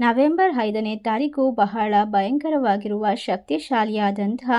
November ಐದನೇ ತಾರೀಕು ಬಹಳ ಭಯಂಕರವಾಗಿರುವ ಶಕ್ತಿಶಾಲಿಯಾದಂತಹ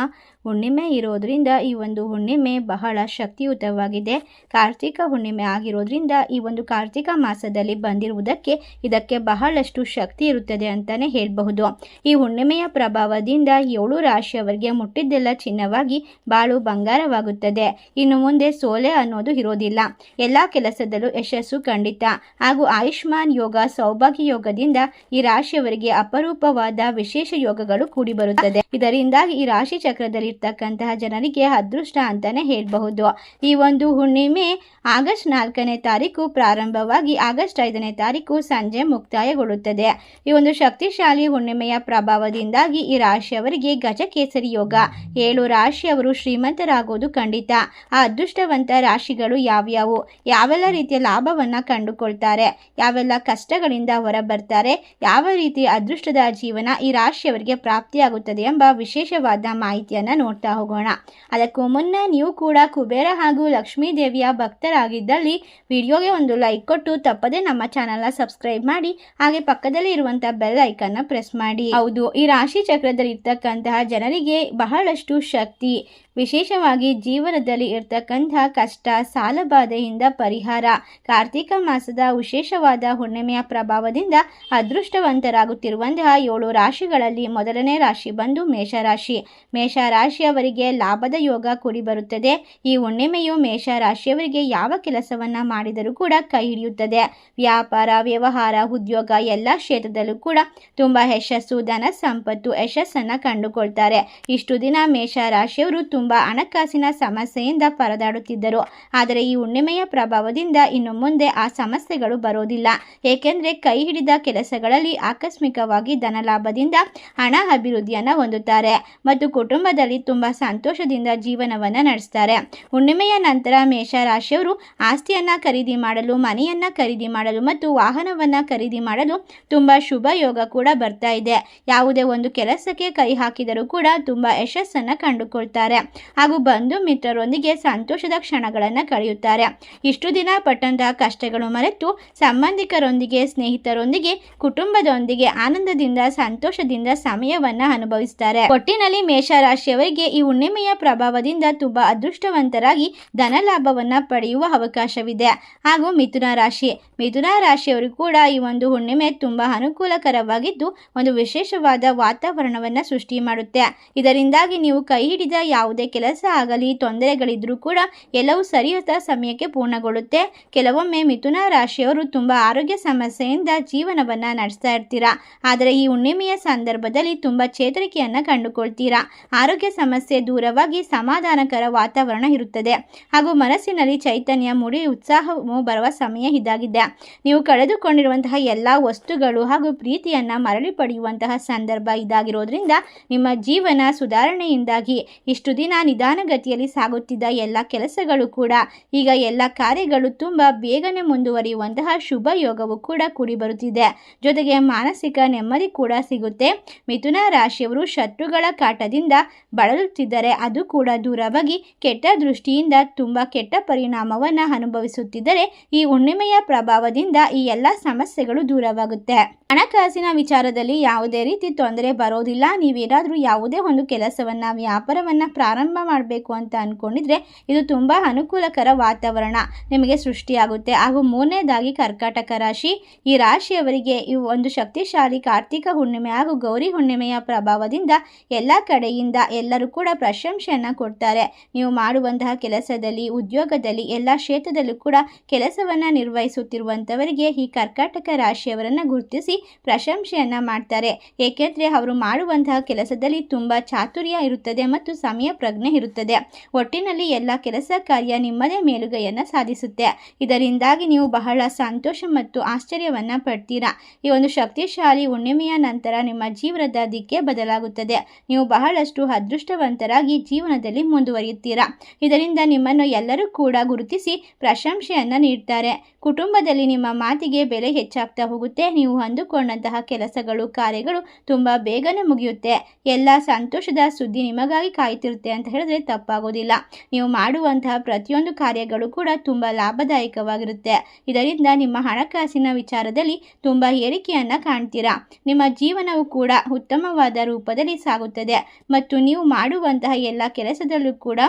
ಹುಣ್ಣಿಮೆ ಇರೋದ್ರಿಂದ ಈ ಒಂದು ಹುಣ್ಣಿಮೆ ಬಹಳ ಶಕ್ತಿಯುತವಾಗಿದೆ. ಕಾರ್ತಿಕ ಹುಣ್ಣಿಮೆ ಆಗಿರೋದ್ರಿಂದ ಈ ಒಂದು ಕಾರ್ತಿಕ ಮಾಸದಲ್ಲಿ ಬಂದಿರುವುದಕ್ಕೆ ಇದಕ್ಕೆ ಬಹಳಷ್ಟು ಶಕ್ತಿ ಇರುತ್ತದೆ ಅಂತಲೇ ಹೇಳಬಹುದು. ಈ ಹುಣ್ಣಿಮೆಯ ಪ್ರಭಾವದಿಂದ ಏಳು ರಾಶಿಯವರಿಗೆ ಮುಟ್ಟಿದ್ದೆಲ್ಲ ಚಿನ್ನವಾಗಿ ಬಾಳು ಬಂಗಾರವಾಗುತ್ತದೆ. ಇನ್ನು ಮುಂದೆ ಸೋಲೆ ಅನ್ನೋದು ಇರೋದಿಲ್ಲ. ಎಲ್ಲ ಕೆಲಸದಲ್ಲೂ ಯಶಸ್ಸು ಖಂಡಿತ. ಹಾಗೂ ಆಯುಷ್ಮಾನ್ ಯೋಗ ಸೌಭಾಗ್ಯ ಯೋಗದಿಂದ ಈ ರಾಶಿಯವರಿಗೆ ಅಪರೂಪವಾದ ವಿಶೇಷ ಯೋಗಗಳು ಕೂಡಿ ಬರುತ್ತದೆ. ಇದರಿಂದಾಗಿ ಈ ರಾಶಿ ಚಕ್ರದಲ್ಲಿ ಇರ್ತಕ್ಕಂತಹ ಜನರಿಗೆ ಅದೃಷ್ಟ ಅಂತಾನೆ ಹೇಳಬಹುದು. ಈ ಒಂದು ಹುಣ್ಣಿಮೆ ಆಗಸ್ಟ್ ನಾಲ್ಕನೇ ತಾರೀಕು ಪ್ರಾರಂಭವಾಗಿ ಆಗಸ್ಟ್ ಐದನೇ ತಾರೀಕು ಸಂಜೆ ಮುಕ್ತಾಯಗೊಳ್ಳುತ್ತದೆ. ಈ ಒಂದು ಶಕ್ತಿಶಾಲಿ ಹುಣ್ಣಿಮೆಯ ಪ್ರಭಾವದಿಂದಾಗಿ ಈ ರಾಶಿಯವರಿಗೆ ಗಜಕೇಸರಿ ಯೋಗ, ಏಳು ರಾಶಿಯವರು ಶ್ರೀಮಂತರಾಗೋದು ಖಂಡಿತ. ಆ ಅದೃಷ್ಟವಂತ ರಾಶಿಗಳು ಯಾವ್ಯಾವು? ಯಾವೆಲ್ಲ ರೀತಿಯ ಲಾಭವನ್ನ ಕಂಡುಕೊಳ್ತಾರೆ? ಯಾವೆಲ್ಲ ಕಷ್ಟಗಳಿಂದ ಹೊರ ಬರ್ತಾರೆ ಯಾವ ರೀತಿ ಅದೃಷ್ಟದ ಜೀವನ ಈ ರಾಶಿಯವರಿಗೆ ಪ್ರಾಪ್ತಿಯಾಗುತ್ತದೆ ಎಂಬ ವಿಶೇಷವಾದ ಮಾಹಿತಿಯನ್ನು ನೋಡ್ತಾ ಹೋಗೋಣ. ಅದಕ್ಕೂ ಮುನ್ನ ನೀವು ಕೂಡ ಕುಬೇರ ಹಾಗೂ ಲಕ್ಷ್ಮೀ ದೇವಿಯ ಭಕ್ತರಾಗಿದ್ದಲ್ಲಿ ವಿಡಿಯೋಗೆ ಒಂದು ಲೈಕ್ ಕೊಟ್ಟು ತಪ್ಪದೆ ನಮ್ಮ ಚಾನಲ್ನ ಸಬ್ಸ್ಕ್ರೈಬ್ ಮಾಡಿ, ಹಾಗೆ ಪಕ್ಕದಲ್ಲಿ ಇರುವಂತಹ ಬೆಲ್ ಐಕನ್ನ ಪ್ರೆಸ್ ಮಾಡಿ. ಹೌದು, ಈ ರಾಶಿ ಚಕ್ರದಲ್ಲಿ ಇರ್ತಕ್ಕಂತಹ ಜನರಿಗೆ ಬಹಳಷ್ಟು ಶಕ್ತಿ ವಿಶೇಷವಾಗಿ ಜೀವನದಲ್ಲಿ ಇರ್ತಕ್ಕಂಥ ಕಷ್ಟ, ಸಾಲಬಾಧೆಯಿಂದ ಪರಿಹಾರ. ಕಾರ್ತಿಕ ಮಾಸದ ವಿಶೇಷವಾದ ಹುಣ್ಣಿಮೆಯ ಪ್ರಭಾವದಿಂದ ಅದೃಷ್ಟವಂತರಾಗುತ್ತಿರುವಂತಹ ಏಳು ರಾಶಿಗಳಲ್ಲಿ ಮೊದಲನೇ ರಾಶಿ ಬಂದು ಮೇಷರಾಶಿ. ಮೇಷರಾಶಿಯವರಿಗೆ ಲಾಭದ ಯೋಗ ಕೂಡಿ ಬರುತ್ತದೆ ಈ ಹುಣ್ಣಿಮೆಯು ಮೇಷರಾಶಿಯವರಿಗೆ ಯಾವ ಕೆಲಸವನ್ನ ಮಾಡಿದರೂ ಕೂಡ ಕೈ ಹಿಡಿಯುತ್ತದೆ. ವ್ಯಾಪಾರ, ವ್ಯವಹಾರ, ಉದ್ಯೋಗ ಎಲ್ಲ ಕ್ಷೇತ್ರದಲ್ಲೂ ಕೂಡ ತುಂಬಾ ಯಶಸ್ಸು, ಧನ ಸಂಪತ್ತು ಯಶಸ್ಸನ್ನ ಕಂಡುಕೊಳ್ತಾರೆ. ಇಷ್ಟು ದಿನ ಮೇಷರಾಶಿಯವರು ತುಂಬಾ ಹಣಕಾಸಿನ ಸಮಸ್ಯೆಯಿಂದ ಪರದಾಡುತ್ತಿದ್ದರು. ಆದರೆ ಈ ಹುಣ್ಣಿಮೆಯ ಪ್ರಭಾವದಿಂದ ಇನ್ನು ಮುಂದೆ ಆ ಸಮಸ್ಯೆಗಳು ಬರೋದಿಲ್ಲ. ಏಕೆಂದರೆ ಕೈ ಹಿಡಿದ ಕೆಲಸಗಳಲ್ಲಿ ಆಕಸ್ಮಿಕವಾಗಿ ಧನಲಾಭದಿಂದ ಹಣ ಅಭಿವೃದ್ಧಿಯನ್ನು ಹೊಂದುತ್ತಾರೆ ಮತ್ತು ಕುಟುಂಬದಲ್ಲಿ ತುಂಬ ಸಂತೋಷದಿಂದ ಜೀವನವನ್ನು ನಡೆಸ್ತಾರೆ. ಹುಣ್ಣಿಮೆಯ ನಂತರ ಮೇಷರಾಶಿಯವರು ಆಸ್ತಿಯನ್ನು ಖರೀದಿ ಮಾಡಲು, ಮನೆಯನ್ನು ಖರೀದಿ ಮಾಡಲು ಮತ್ತು ವಾಹನವನ್ನು ಖರೀದಿ ಮಾಡಲು ತುಂಬ ಶುಭ ಯೋಗ ಕೂಡ ಬರ್ತಾ ಇದೆ. ಯಾವುದೇ ಒಂದು ಕೆಲಸಕ್ಕೆ ಕೈ ಹಾಕಿದರೂ ಕೂಡ ತುಂಬ ಯಶಸ್ಸನ್ನು ಕಂಡುಕೊಳ್ತಾರೆ. ಹಾಗೂ ಬಂಧು ಮಿತ್ರರೊಂದಿಗೆ ಸಂತೋಷದ ಕ್ಷಣಗಳನ್ನು ಕಳೆಯುತ್ತಾರೆ. ಇಷ್ಟು ದಿನ ಪಟ್ಟಂತಹ ಕಷ್ಟಗಳು ಮರೆತು ಸಂಬಂಧಿಕರೊಂದಿಗೆ, ಸ್ನೇಹಿತರೊಂದಿಗೆ, ಕುಟುಂಬದೊಂದಿಗೆ ಆನಂದದಿಂದ, ಸಂತೋಷದಿಂದ ಸಮಯವನ್ನು ಅನುಭವಿಸುತ್ತಾರೆ ಒಟ್ಟಿನಲ್ಲಿ ಮೇಷರಾಶಿಯವರಿಗೆ ಈ ಹುಣ್ಣಿಮೆಯ ಪ್ರಭಾವದಿಂದ ತುಂಬಾ ಅದೃಷ್ಟವಂತರಾಗಿ ಧನ ಲಾಭವನ್ನ ಪಡೆಯುವ ಅವಕಾಶವಿದೆ. ಹಾಗೂ ಮಿಥುನ ರಾಶಿ, ಮಿಥುನ ರಾಶಿಯವರು ಕೂಡ ಈ ಒಂದು ಹುಣ್ಣಿಮೆ ತುಂಬಾ ಅನುಕೂಲಕರವಾಗಿದ್ದು ಒಂದು ವಿಶೇಷವಾದ ವಾತಾವರಣವನ್ನ ಸೃಷ್ಟಿ ಮಾಡುತ್ತೆ. ಇದರಿಂದಾಗಿ ನೀವು ಕೈ ಹಿಡಿದ ಯಾವುದೇ ಕೆಲಸ ಆಗಲಿ, ತೊಂದರೆಗಳಿದ್ರೂ ಕೂಡ ಎಲ್ಲವೂ ಸರಿಯಾದ ಸಮಯಕ್ಕೆ ಪೂರ್ಣಗೊಳ್ಳುತ್ತೆ. ಕೆಲವೊಮ್ಮೆ ಮಿಥುನ ರಾಶಿಯವರು ತುಂಬಾ ಆರೋಗ್ಯ ಸಮಸ್ಯೆಯಿಂದ ಜೀವನವನ್ನ ನಡೆಸ್ತಾ ಇರ್ತೀರಾ? ಆದರೆ ಈ ಹುಣ್ಣಿಮೆಯ ಸಂದರ್ಭದಲ್ಲಿ ತುಂಬಾ ಚೇತರಿಕೆಯನ್ನು ಕಂಡುಕೊಳ್ತೀರಾ? ಆರೋಗ್ಯ ಸಮಸ್ಯೆ ದೂರವಾಗಿ ಸಮಾಧಾನಕರ ವಾತಾವರಣ ಇರುತ್ತದೆ. ಹಾಗೂ ಮನಸ್ಸಿನಲ್ಲಿ ಚೈತನ್ಯ, ಮೂಡಿ, ಉತ್ಸಾಹವು ಬರುವ ಸಮಯ ಇದಾಗಿದೆ. ನೀವು ಕಳೆದುಕೊಂಡಿರುವಂತಹ ಎಲ್ಲ ವಸ್ತುಗಳು ಹಾಗೂ ಪ್ರೀತಿಯನ್ನ ಮರಳಿ ಪಡೆಯುವಂತಹ ಸಂದರ್ಭ ಇದಾಗಿರೋದ್ರಿಂದ ನಿಮ್ಮ ಜೀವನ ಸುಧಾರಣೆಯಿಂದಾಗಿ ಇಷ್ಟು ದಿನ ನಿಧಾನಗತಿಯಲ್ಲಿ ಸಾಗುತ್ತಿದ್ದ ಎಲ್ಲ ಕೆಲಸಗಳು ಕೂಡ, ಈಗ ಎಲ್ಲ ಕಾರ್ಯಗಳು ತುಂಬ ಬೇಗನೆ ಮುಂದುವರಿಯುವಂತಹ ಶುಭ ಯೋಗವು ಕೂಡ ಕೂಡಿ ಬರುತ್ತಿದೆ ಜೊತೆಗೆ ಮಾನಸಿಕ ನೆಮ್ಮದಿ ಕೂಡ ಸಿಗುತ್ತೆ. ಮಿಥುನ ರಾಶಿಯವರು ಶತ್ರುಗಳ ಕಾಟದಿಂದ ಬಳಲುತ್ತಿದ್ದರೆ ಅದು ಕೂಡ ದೂರವಾಗಿ ಕೆಟ್ಟ ದೃಷ್ಟಿಯಿಂದ ತುಂಬ ಕೆಟ್ಟ ಪರಿಣಾಮವನ್ನು ಅನುಭವಿಸುತ್ತಿದ್ದರೆ ಈ ಹುಣ್ಣಿಮೆಯ ಪ್ರಭಾವದಿಂದ ಈ ಎಲ್ಲ ಸಮಸ್ಯೆಗಳು ದೂರವಾಗುತ್ತೆ. ಹಣಕಾಸಿನ ವಿಚಾರದಲ್ಲಿ ಯಾವುದೇ ರೀತಿ ತೊಂದರೆ ಬರೋದಿಲ್ಲ. ನೀವೇನಾದರೂ ಯಾವುದೇ ಒಂದು ಕೆಲಸವನ್ನು, ವ್ಯಾಪಾರವನ್ನು ಪ್ರಾರಂಭ ಮಾಡಬೇಕು ಅಂತ ಅನ್ಕೊಂಡಿದ್ರೆ ಇದು ತುಂಬಾ ಅನುಕೂಲಕರ ವಾತಾವರಣ ನಿಮಗೆ ಸೃಷ್ಟಿಯಾಗುತ್ತೆ. ಹಾಗೂ ಮೂರನೇದಾಗಿ ಕರ್ಕಾಟಕ ರಾಶಿ, ಈ ರಾಶಿಯವರಿಗೆ ಈ ಒಂದು ಶಕ್ತಿಶಾಲಿ ಕಾರ್ತಿಕ ಹುಣ್ಣಿಮೆ ಹಾಗೂ ಗೌರಿ ಹುಣ್ಣಿಮೆಯ ಪ್ರಭಾವದಿಂದ ಎಲ್ಲ ಕಡೆಯಿಂದ ಎಲ್ಲರೂ ಕೂಡ ಪ್ರಶಂಸೆಯನ್ನು ಕೊಡ್ತಾರೆ. ನೀವು ಮಾಡುವಂತಹ ಕೆಲಸದಲ್ಲಿ, ಉದ್ಯೋಗದಲ್ಲಿ, ಎಲ್ಲ ಕ್ಷೇತ್ರದಲ್ಲೂ ಕೂಡ ಕೆಲಸವನ್ನ ನಿರ್ವಹಿಸುತ್ತಿರುವಂಥವರಿಗೆ ಈ ಕರ್ಕಾಟಕ ರಾಶಿಯವರನ್ನ ಗುರುತಿಸಿ ಪ್ರಶಂಸೆಯನ್ನ ಮಾಡ್ತಾರೆ. ಏಕೆಂದರೆ ಅವರು ಮಾಡುವಂತಹ ಕೆಲಸದಲ್ಲಿ ತುಂಬಾ ಚಾತುರ್ಯ ಇರುತ್ತದೆ ಮತ್ತು ಸಮಯ ಪ್ರಜ್ಞೆ ಇರುತ್ತದೆ. ಒಟ್ಟಿನಲ್ಲಿ ಎಲ್ಲ ಕೆಲಸ ಕಾರ್ಯ ನಿಮ್ಮದೇ ಮೇಲುಗೈಯನ್ನ ಸಾಧಿಸುತ್ತೆ. ಇದರಿಂದಾಗಿ ನೀವು ಬಹಳ ಸಂತೋಷ ಮತ್ತು ಆಶ್ಚರ್ಯವನ್ನು ಪಡ್ತೀರಾ. ಈ ಒಂದು ಶಕ್ತಿಶಾಲಿ ಹುಣ್ಣಿಮೆಯ ನಂತರ ನಿಮ್ಮ ಜೀವನದ ದಿಕ್ಕೆ ಬದಲಾಗುತ್ತದೆ. ನೀವು ಬಹಳಷ್ಟು ಅದೃಷ್ಟವಂತರಾಗಿ ಜೀವನದಲ್ಲಿ ಮುಂದುವರಿಯುತ್ತೀರಾ. ಇದರಿಂದ ನಿಮ್ಮನ್ನು ಎಲ್ಲರೂ ಕೂಡ ಗುರುತಿಸಿ ಪ್ರಶಂಸೆಯನ್ನ ನೀಡ್ತಾರೆ. ಕುಟುಂಬದಲ್ಲಿ ನಿಮ್ಮ ಮಾತಿಗೆ ಬೆಲೆ ಹೆಚ್ಚಾಗ್ತಾ ಹೋಗುತ್ತೆ. ನೀವು ಅಂದುಕೊಂಡಂತಹ ಕೆಲಸಗಳು, ಕಾರ್ಯಗಳು ತುಂಬ ಬೇಗನೆ ಮುಗಿಯುತ್ತೆ. ಎಲ್ಲ ಸಂತೋಷದ ಸುದ್ದಿ ನಿಮಗಾಗಿ ಕಾಯ್ತಿರುತ್ತೆ ಅಂತ ಹೇಳಿದ್ರೆ ತಪ್ಪಾಗೋದಿಲ್ಲ. ನೀವು ಮಾಡುವಂತಹ ಪ್ರತಿಯೊಂದು ಕಾರ್ಯಗಳು ಕೂಡ ತುಂಬ ಲಾಭದಾಯಕವಾಗಿರುತ್ತೆ. ಇದರಿಂದ ನಿಮ್ಮ ಹಣಕಾಸಿನ ವಿಚಾರದಲ್ಲಿ ತುಂಬ ಏರಿಕೆಯನ್ನು ಕಾಣ್ತೀರಾ. ನಿಮ್ಮ ಜೀವನವು ಕೂಡ ಉತ್ತಮವಾದ ರೂಪದಲ್ಲಿ ಸಾಗುತ್ತದೆ. ಮತ್ತು ನೀವು ಮಾಡುವಂತಹ ಎಲ್ಲ ಕೆಲಸದಲ್ಲೂ ಕೂಡ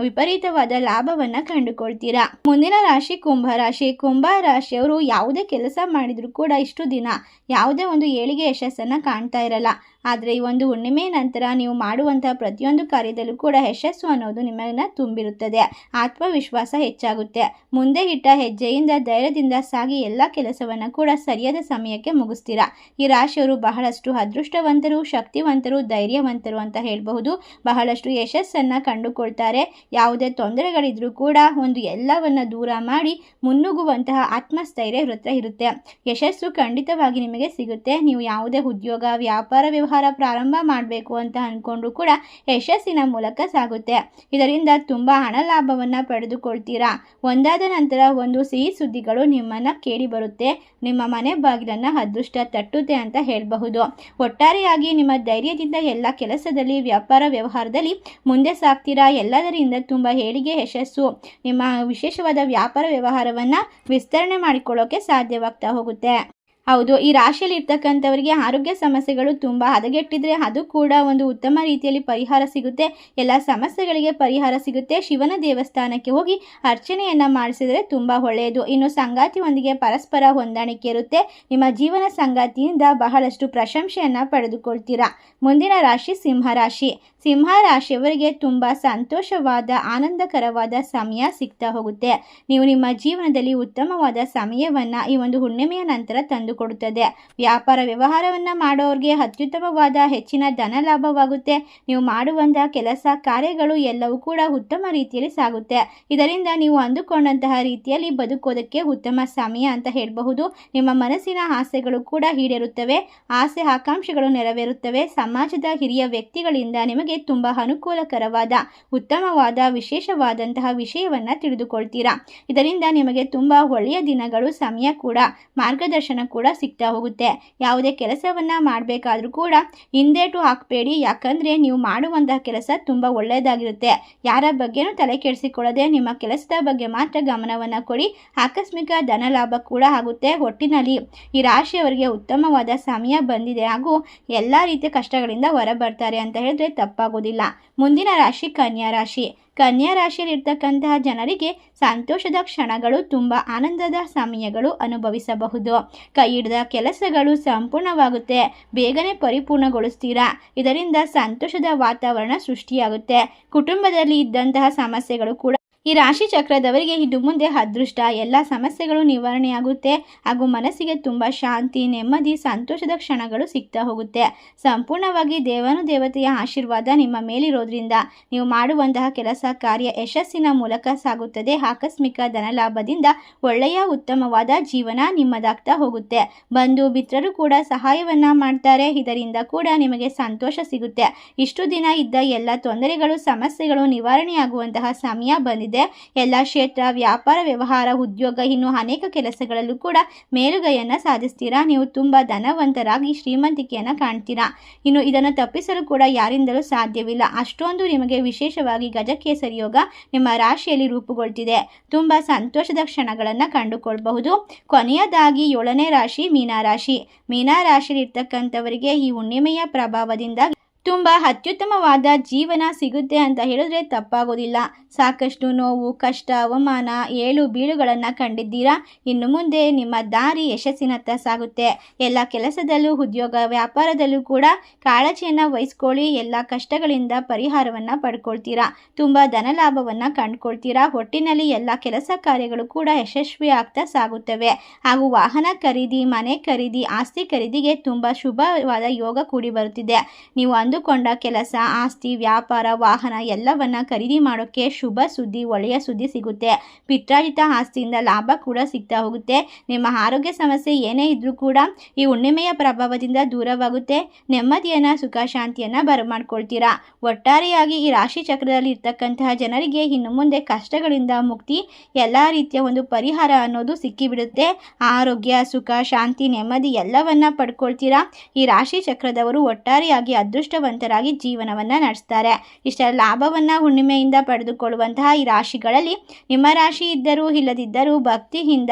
ವಿಪರೀತವಾದ ಲಾಭವನ್ನು ಕಂಡುಕೊಳ್ತೀರಾ. ಮುಂದಿನ ರಾಶಿ ಕುಂಭ. ರಾಶಿ ಕುಂಭ ರಾಶಿಯವರು ಯಾವುದೇ ಕೆಲಸ ಮಾಡಿದರೂ ಕೂಡ ಇಷ್ಟು ದಿನ ಯಾವುದೇ ಒಂದು ಏಳಿಗೆ ಯಶಸ್ಸನ್ನು ಕಾಣ್ತಾ ಇರಲ್ಲ. ಆದರೆ ಈ ಒಂದು ಹುಣ್ಣಿಮೆ ನಂತರ ನೀವು ಮಾಡುವಂತಹ ಪ್ರತಿಯೊಂದು ಕಾರ್ಯದಲ್ಲೂ ಕೂಡ ಯಶಸ್ಸು ಅನ್ನೋದು ನಿಮ್ಮನ್ನು ತುಂಬಿರುತ್ತದೆ. ಆತ್ಮವಿಶ್ವಾಸ ಹೆಚ್ಚಾಗುತ್ತೆ. ಮುಂದೆ ಇಟ್ಟ ಹೆಜ್ಜೆಯಿಂದ ಧೈರ್ಯದಿಂದ ಸಾಗಿ ಎಲ್ಲ ಕೆಲಸವನ್ನು ಕೂಡ ಸರಿಯಾದ ಸಮಯಕ್ಕೆ ಮುಗಿಸ್ತೀರಾ? ಈ ರಾಶಿಯವರು ಬಹಳಷ್ಟು ಅದೃಷ್ಟವಂತರು, ಶಕ್ತಿವಂತರು, ಧೈರ್ಯವಂತರು ಅಂತ ಹೇಳಬಹುದು. ಬಹಳಷ್ಟು ಯಶಸ್ಸನ್ನು ಕಂಡುಕೊಳ್ತಾರೆ. ಯಾವುದೇ ತೊಂದರೆಗಳಿದ್ರೂ ಕೂಡ ಒಂದು ಎಲ್ಲವನ್ನ ದೂರ ಮಾಡಿ ಮುನ್ನುಗ್ಗುವಂತಹ ಆತ್ಮಸ್ಥೈರ್ಯ ವೃತ್ತ ಇರುತ್ತೆ. ಯಶಸ್ಸು ಖಂಡಿತವಾಗಿ ನಿಮಗೆ ಸಿಗುತ್ತೆ. ನೀವು ಯಾವುದೇ ಉದ್ಯೋಗ, ವ್ಯಾಪಾರ ಪ್ರಾರಂಭ ಮಾಡಬೇಕು ಅಂತ ಅಂದ್ಕೊಂಡ್ರು ಕೂಡ ಯಶಸ್ಸಿನ ಮೂಲಕ ಸಾಗುತ್ತೆ. ಇದರಿಂದ ತುಂಬ ಹಣ ಲಾಭವನ್ನು ಪಡೆದುಕೊಳ್ತೀರಾ? ಒಂದಾದ ನಂತರ ಒಂದು ಸಿಹಿ ಸುದ್ದಿಗಳು ನಿಮ್ಮನ್ನು ಕೇಳಿ ಬರುತ್ತೆ. ನಿಮ್ಮ ಮನೆ ಬಾಗಿಲನ್ನು ಅದೃಷ್ಟ ತಟ್ಟುತ್ತೆ ಅಂತ ಹೇಳಬಹುದು. ಒಟ್ಟಾರೆಯಾಗಿ ನಿಮ್ಮ ಧೈರ್ಯದಿಂದ ಎಲ್ಲ ಕೆಲಸದಲ್ಲಿ, ವ್ಯಾಪಾರ ವ್ಯವಹಾರದಲ್ಲಿ ಮುಂದೆ ಸಾಗ್ತೀರಾ? ಎಲ್ಲದರಿಂದ ತುಂಬ ಏಳಿಗೆ ಯಶಸ್ಸು. ನಿಮ್ಮ ವಿಶೇಷವಾದ ವ್ಯಾಪಾರ ವ್ಯವಹಾರವನ್ನು ವಿಸ್ತರಣೆ ಮಾಡಿಕೊಳ್ಳೋಕೆ ಸಾಧ್ಯವಾಗ್ತಾ ಹೋಗುತ್ತೆ. ಹೌದು, ಈ ರಾಶಿಯಲ್ಲಿ ಇರ್ತಕ್ಕಂಥವರಿಗೆ ಆರೋಗ್ಯ ಸಮಸ್ಯೆಗಳು ತುಂಬ ಹದಗೆಟ್ಟಿದ್ರೆ ಅದು ಕೂಡ ಒಂದು ಉತ್ತಮ ರೀತಿಯಲ್ಲಿ ಪರಿಹಾರ ಸಿಗುತ್ತೆ. ಎಲ್ಲ ಸಮಸ್ಯೆಗಳಿಗೆ ಪರಿಹಾರ ಸಿಗುತ್ತೆ. ಶಿವನ ದೇವಸ್ಥಾನಕ್ಕೆ ಹೋಗಿ ಅರ್ಚನೆಯನ್ನು ಮಾಡಿಸಿದರೆ ತುಂಬ ಒಳ್ಳೆಯದು. ಇನ್ನು ಸಂಗಾತಿಯೊಂದಿಗೆ ಪರಸ್ಪರ ಹೊಂದಾಣಿಕೆ ಇರುತ್ತೆ. ನಿಮ್ಮ ಜೀವನ ಸಂಗಾತಿಯಿಂದ ಬಹಳಷ್ಟು ಪ್ರಶಂಸೆಯನ್ನು ಪಡೆದುಕೊಳ್ತೀರಾ? ಮುಂದಿನ ರಾಶಿ ಸಿಂಹರಾಶಿ ಸಿಂಹ ರಾಶಿಯವರಿಗೆ ತುಂಬ ಸಂತೋಷವಾದ, ಆನಂದಕರವಾದ ಸಮಯ ಸಿಗ್ತಾ ಹೋಗುತ್ತೆ. ನೀವು ನಿಮ್ಮ ಜೀವನದಲ್ಲಿ ಉತ್ತಮವಾದ ಸಮಯವನ್ನು ಈ ಒಂದು ಹುಣ್ಣಿಮೆಯ ನಂತರ ತಂದುಕೊಡುತ್ತದೆ. ವ್ಯಾಪಾರ ವ್ಯವಹಾರವನ್ನು ಮಾಡೋರಿಗೆ ಅತ್ಯುತ್ತಮವಾದ ಹೆಚ್ಚಿನ ಧನ ಲಾಭವಾಗುತ್ತೆ. ನೀವು ಮಾಡುವಂತಹ ಕೆಲಸ, ಕಾರ್ಯಗಳು ಎಲ್ಲವೂ ಕೂಡ ಉತ್ತಮ ರೀತಿಯಲ್ಲಿ ಸಾಗುತ್ತೆ. ಇದರಿಂದ ನೀವು ಅಂದುಕೊಂಡಂತಹ ರೀತಿಯಲ್ಲಿ ಬದುಕೋದಕ್ಕೆ ಉತ್ತಮ ಸಮಯ ಅಂತ ಹೇಳಬಹುದು. ನಿಮ್ಮ ಮನಸ್ಸಿನ ಆಸೆಗಳು ಕೂಡ ಈಡೇರುತ್ತವೆ. ಆಸೆ ಆಕಾಂಕ್ಷೆಗಳು ನೆರವೇರುತ್ತವೆ. ಸಮಾಜದ ಹಿರಿಯ ವ್ಯಕ್ತಿಗಳಿಂದ ನಿಮಗೆ ತುಂಬ ಅನುಕೂಲಕರವಾದ, ಉತ್ತಮವಾದ, ವಿಶೇಷವಾದಂತಹ ವಿಷಯವನ್ನು ತಿಳಿದುಕೊಳ್ತೀರಾ? ಇದರಿಂದ ನಿಮಗೆ ತುಂಬ ಒಳ್ಳೆಯ ದಿನಗಳು, ಸಮಯ ಕೂಡ, ಮಾರ್ಗದರ್ಶನ ಕೂಡ ಸಿಗ್ತಾ ಹೋಗುತ್ತೆ. ಯಾವುದೇ ಕೆಲಸವನ್ನು ಮಾಡಬೇಕಾದ್ರೂ ಕೂಡ ಹಿಂದೇಟು ಹಾಕಬೇಡಿ. ಯಾಕಂದರೆ ನೀವು ಮಾಡುವಂತಹ ಕೆಲಸ ತುಂಬ ಒಳ್ಳೆಯದಾಗಿರುತ್ತೆ ಯಾರ ಬಗ್ಗೆನೂ ತಲೆ ಕೆಡಿಸಿಕೊಳ್ಳದೆ ನಿಮ್ಮ ಕೆಲಸದ ಬಗ್ಗೆ ಮಾತ್ರ ಗಮನವನ್ನು ಕೊಡಿ. ಆಕಸ್ಮಿಕ ಧನ ಲಾಭ ಕೂಡ ಆಗುತ್ತೆ ಒಟ್ಟಿನಲ್ಲಿ. ಈ ರಾಶಿಯವರಿಗೆ ಉತ್ತಮವಾದ ಸಮಯ ಬಂದಿದೆ ಹಾಗೂ ಎಲ್ಲ ರೀತಿಯ ಕಷ್ಟಗಳಿಂದ ಹೊರಬರ್ತಾರೆ ಅಂತ ಹೇಳಿದ್ರೆ ತಪ್ಪಾಗೋದಿಲ್ಲ. ಮುಂದಿನ ರಾಶಿ ಕನ್ಯಾ ರಾಶಿ. ಕನ್ಯಾ ರಾಶಿಯಲ್ಲಿರ್ತಕ್ಕಂತಹ ಜನರಿಗೆ ಸಂತೋಷದ ಕ್ಷಣಗಳು, ತುಂಬ ಆನಂದದ ಸಮಯಗಳು ಅನುಭವಿಸಬಹುದು. ಕೈ ಹಿಡಿದ ಕೆಲಸಗಳು ಸಂಪೂರ್ಣವಾಗುತ್ತೆ. ಬೇಗನೆ ಪರಿಪೂರ್ಣಗೊಳಿಸ್ತೀರಾ? ಇದರಿಂದ ಸಂತೋಷದ ವಾತಾವರಣ ಸೃಷ್ಟಿಯಾಗುತ್ತೆ. ಕುಟುಂಬದಲ್ಲಿ ಇದ್ದಂತಹ ಸಮಸ್ಯೆಗಳು ಕೂಡ ಈ ರಾಶಿ ಚಕ್ರದವರಿಗೆ ಇದು ಮುಂದೆ ಅದೃಷ್ಟ, ಎಲ್ಲ ಸಮಸ್ಯೆಗಳು ನಿವಾರಣೆಯಾಗುತ್ತೆ. ಹಾಗೂ ಮನಸ್ಸಿಗೆ ತುಂಬ ಶಾಂತಿ, ನೆಮ್ಮದಿ, ಸಂತೋಷದ ಕ್ಷಣಗಳು ಸಿಗ್ತಾ ಹೋಗುತ್ತೆ. ಸಂಪೂರ್ಣವಾಗಿ ದೇವನು ದೇವತೆಯ ಆಶೀರ್ವಾದ ನಿಮ್ಮ ಮೇಲಿರೋದ್ರಿಂದ. ನೀವು ಮಾಡುವಂತಹ ಕೆಲಸ, ಕಾರ್ಯ ಯಶಸ್ಸಿನ ಮೂಲಕ ಸಾಗುತ್ತದೆ. ಆಕಸ್ಮಿಕ ಧನಲಾಭದಿಂದ ಒಳ್ಳೆಯ, ಉತ್ತಮವಾದ ಜೀವನ ನಿಮ್ಮದಾಗ್ತಾ ಹೋಗುತ್ತೆ. ಬಂಧು ಮಿತ್ರರು ಕೂಡ ಸಹಾಯವನ್ನ ಮಾಡ್ತಾರೆ. ಇದರಿಂದ ಕೂಡ ನಿಮಗೆ ಸಂತೋಷ ಸಿಗುತ್ತೆ. ಇಷ್ಟು ದಿನ ಇದ್ದ ಎಲ್ಲ ತೊಂದರೆಗಳು, ಸಮಸ್ಯೆಗಳು ನಿವಾರಣೆಯಾಗುವಂತಹ ಸಮಯ ಬಂದಿದೆ. ಇದೆ. ಎಲ್ಲ ಕ್ಷೇತ್ರ, ವ್ಯಾಪಾರ, ವ್ಯವಹಾರ, ಉದ್ಯೋಗ ಇನ್ನು ಅನೇಕ ಕೆಲಸಗಳಲ್ಲೂ ಕೂಡ ಮೇಲುಗೈಯನ್ನು ಸಾಧಿಸ್ತೀರಾ? ನೀವು ತುಂಬ ಧನವಂತರಾಗಿ ಶ್ರೀಮಂತಿಕೆಯನ್ನು ಕಾಣ್ತೀರಾ? ಇನ್ನು ಇದನ್ನು ತಪ್ಪಿಸಲು ಕೂಡ ಯಾರಿಂದಲೂ ಸಾಧ್ಯವಿಲ್ಲ. ಅಷ್ಟೊಂದು ನಿಮಗೆ ವಿಶೇಷವಾಗಿ ಗಜಕೇಸರಿ ಯೋಗ ನಿಮ್ಮ ರಾಶಿಯಲ್ಲಿ ರೂಪುಗೊಳ್ತಿದೆ. ತುಂಬ ಸಂತೋಷದ ಕ್ಷಣಗಳನ್ನು ಕಂಡುಕೊಳ್ಬಹುದು. ಕೊನೆಯದಾಗಿ ಏಳನೇ ರಾಶಿ ಮೀನಾರಾಶಿ ಮೀನಾರಾಶಿಯಲ್ಲಿ ಇರ್ತಕ್ಕಂಥವರಿಗೆ ಈ ಹುಣ್ಣಿಮೆಯ ಪ್ರಭಾವದಿಂದ ತುಂಬ ಅತ್ಯುತ್ತಮವಾದ ಜೀವನ ಸಿಗುತ್ತೆ ಅಂತ ಹೇಳಿದ್ರೆ ತಪ್ಪಾಗೋದಿಲ್ಲ. ಸಾಕಷ್ಟು ನೋವು, ಕಷ್ಟ, ಅವಮಾನ, ಏಳು ಬೀಳುಗಳನ್ನು ಕಂಡಿದ್ದೀರಾ? ಇನ್ನು ಮುಂದೆ ನಿಮ್ಮ ದಾರಿ ಯಶಸ್ಸಿನತ್ತ ಸಾಗುತ್ತೆ. ಎಲ್ಲ ಕೆಲಸದಲ್ಲೂ, ಉದ್ಯೋಗ ವ್ಯಾಪಾರದಲ್ಲೂ ಕೂಡ ಕಾಳಜಿಯನ್ನು ವಹಿಸ್ಕೊಳ್ಳಿ, ಎಲ್ಲ ಕಷ್ಟಗಳಿಂದ ಪರಿಹಾರವನ್ನು ಪಡ್ಕೊಳ್ತೀರಾ? ತುಂಬ ಧನಲಾಭವನ್ನು ಕಂಡುಕೊಳ್ತೀರಾ? ಒಟ್ಟಿನಲ್ಲಿ ಎಲ್ಲ ಕೆಲಸ ಕಾರ್ಯಗಳು ಕೂಡ ಯಶಸ್ವಿ ಆಗ್ತಾ ಸಾಗುತ್ತವೆ. ಹಾಗೂ ವಾಹನ ಖರೀದಿ, ಮನೆ ಖರೀದಿ, ಆಸ್ತಿ ಖರೀದಿಗೆ ತುಂಬ ಶುಭವಾದ ಯೋಗ ಕೂಡಿ ಬರುತ್ತಿದೆ. ನೀವು ಅಂದುಕೊಂಡ ಕೆಲಸ, ಆಸ್ತಿ, ವ್ಯಾಪಾರ, ವಾಹನ ಎಲ್ಲವನ್ನ ಖರೀದಿ ಮಾಡೋಕ್ಕೆ ಶುಭ ಸುದ್ದಿ, ಒಳ್ಳೆಯ ಸುದ್ದಿ ಸಿಗುತ್ತೆ. ಪಿತ್ರಾಜಿತ ಆಸ್ತಿಯಿಂದ ಲಾಭ ಕೂಡ ಸಿಗ್ತಾ ಹೋಗುತ್ತೆ. ನಿಮ್ಮ ಆರೋಗ್ಯ ಸಮಸ್ಯೆ ಏನೇ ಇದ್ರೂ ಕೂಡ ಈ ಹುಣ್ಣಿಮೆಯ ಪ್ರಭಾವದಿಂದ ದೂರವಾಗುತ್ತೆ. ನೆಮ್ಮದಿಯನ್ನು, ಸುಖ, ಶಾಂತಿಯನ್ನು ಬರಮಾಡ್ಕೊಳ್ತೀರಾ? ಒಟ್ಟಾರೆಯಾಗಿ ಈ ರಾಶಿ ಚಕ್ರದಲ್ಲಿ ಇರ್ತಕ್ಕಂತಹ ಜನರಿಗೆ ಇನ್ನು ಮುಂದೆ ಕಷ್ಟಗಳಿಂದ ಮುಕ್ತಿ, ಎಲ್ಲ ರೀತಿಯ ಒಂದು ಪರಿಹಾರ ಅನ್ನೋದು ಸಿಕ್ಕಿಬಿಡುತ್ತೆ. ಆರೋಗ್ಯ, ಸುಖ, ಶಾಂತಿ, ನೆಮ್ಮದಿ ಎಲ್ಲವನ್ನ ಪಡ್ಕೊಳ್ತೀರಾ? ಈ ರಾಶಿ ಚಕ್ರದವರು ಒಟ್ಟಾರೆಯಾಗಿ ಅದೃಷ್ಟವಂತರಾಗಿ ಜೀವನವನ್ನು ನಡೆಸ್ತಾರೆ. ಇಷ್ಟ ಲಾಭವನ್ನು ಹುಣ್ಣಿಮೆಯಿಂದ ಪಡೆದುಕೊಳ್ಳುವಂತಹ ಈ ರಾಶಿಗಳಲ್ಲಿ ನಿಮ್ಮ ರಾಶಿ ಇದ್ದರೂ ಇಲ್ಲದಿದ್ದರೂ ಭಕ್ತಿಯಿಂದ.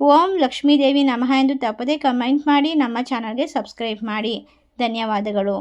ಓಂ ಲಕ್ಷ್ಮೀದೇವಿ ನಮಃ ಎಂದು ತಪ್ಪದೇ ಕಮೆಂಟ್ ಮಾಡಿ, ನಮ್ಮ ಚಾನಲ್ಗೆ ಸಬ್ಸ್ಕ್ರೈಬ್ ಮಾಡಿ. ಧನ್ಯವಾದಗಳು.